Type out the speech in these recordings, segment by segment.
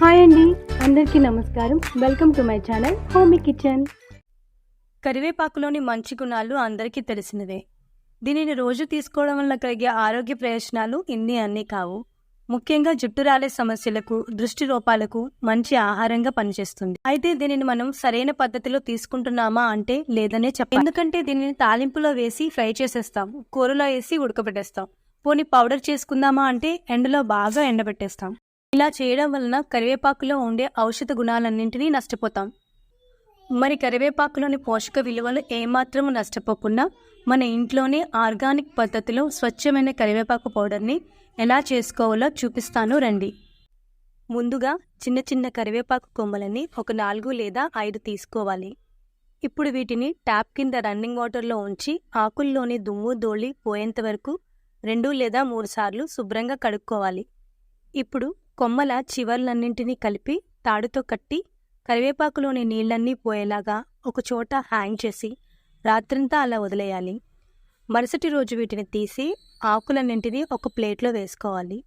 Hi అండి అందరికీ నమస్కారం. Welcome to my channel Homie kitchen. కరివేపాకులోని మంచి గుణాలు అందరికీ తెలిసినవే. దీనిని రోజు తీసుకోవడం వల్ల కలిగే ఆరోగ్య ప్రయోజనాలు ఇన్ని అన్నీ కావు. ముఖ్యంగా జుట్టు రాలే సమస్యలకు దృష్టి లోపాలకు మంచి ఆహారంగా పనిచేస్తుంది. అయితే దీనిని మనం సరైన పద్ధతిలో తీసుకుంటున్నామా అంటే లేదనే చెప్పాలి ఎందుకంటే దీనిని తాలింపులో వేసి ఫ్రై చేసేస్తాం. కూరలో వేసి ఉడకబెట్టేస్తాం. పోనీ పౌడర్ చేసుకుందామా అంటే ఎండలో బాగా ఎండబెట్టేస్తాం. ఇలా చేయడం వలన కరివేపాకులో ఉండే ఔషధ గుణాలన్నింటినీ నష్టపోతాం. మరి కరివేపాకులోని పోషక విలువలు ఏమాత్రం నష్టపోకుండా మన ఇంట్లోనే ఆర్గానిక్ పద్ధతిలో స్వచ్ఛమైన కరివేపాకు పౌడర్ని ఎలా చేసుకోవాలో చూపిస్తాను రండి. ముందుగా చిన్న చిన్న కరివేపాకు కొమ్మలని ఒక నాలుగు లేదా ఐదు తీసుకోవాలి. ఇప్పుడు వీటిని ట్యాప్ కింద రన్నింగ్ వాటర్లో ఉంచి ఆకుల్లోని దుమ్ము ధూళి పోయేంత వరకు రెండు లేదా మూడు సార్లు శుభ్రంగా కడుక్కోవాలి. ఇప్పుడు కొమ్మల చివర్లన్నింటినీ కలిపి తాడుతో కట్టి కరివేపాకులోని నీళ్ళన్నీ పోయేలాగా ఒకచోట హ్యాంగ్ చేసి రాత్రంతా అలా వదిలేయాలి. మరుసటి రోజు వీటిని తీసి ఆకులన్నింటినీ ఒక ప్లేట్లో వేసుకోవాలి.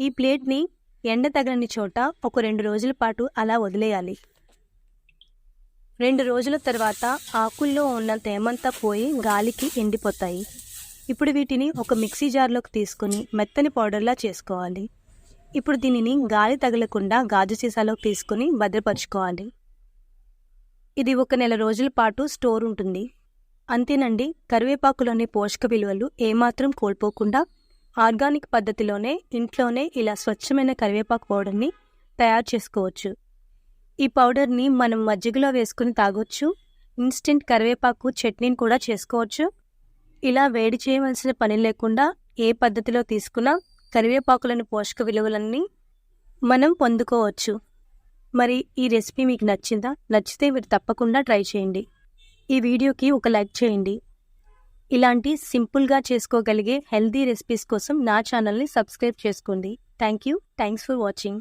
ఈ ప్లేట్ని ఎండ తగలని చోట ఒక రెండు రోజుల పాటు అలా వదిలేయాలి. రెండు రోజుల తర్వాత ఆకుల్లో ఉన్న తేమంతా పోయి గాలికి ఎండిపోతాయి. ఇప్పుడు వీటిని ఒక మిక్సీ జార్లోకి తీసుకొని మెత్తని పౌడర్లా చేసుకోవాలి. ఇప్పుడు దీనిని గాలి తగలకుండా గాజు సీసాలో తీసుకుని భద్రపరుచుకోవాలి. ఇది ఒక నెల రోజుల పాటు స్టోర్ ఉంటుంది. అంతేనండి కరివేపాకులోని పోషక విలువలు ఏమాత్రం కోల్పోకుండా ఆర్గానిక్ పద్ధతిలోనే ఇంట్లోనే ఇలా స్వచ్ఛమైన కరివేపాకు పౌడర్ని తయారు చేసుకోవచ్చు. ఈ పౌడర్ని మనం మజ్జిగలో వేసుకుని తాగొచ్చు. ఇన్స్టెంట్ కరివేపాకు చట్నీని కూడా చేసుకోవచ్చు. ఇలా వేడి చేయవలసిన పని లేకుండా ఏ పద్ధతిలో తీసుకున్నా కరివేపాకులను పోషక విలువలన్నీ మనం పొందుకోవచ్చు. మరి ఈ రెసిపీ మీకు నచ్చిందా? నచ్చితే మీరు తప్పకుండా ట్రై చేయండి. ఈ వీడియోకి ఒక లైక్ చేయండి. ఇలాంటి సింపుల్గా చేసుకోగలిగే హెల్తీ రెసిపీస్ కోసం నా ఛానల్ని సబ్స్క్రైబ్ చేసుకోండి. Thank you thanks for watching.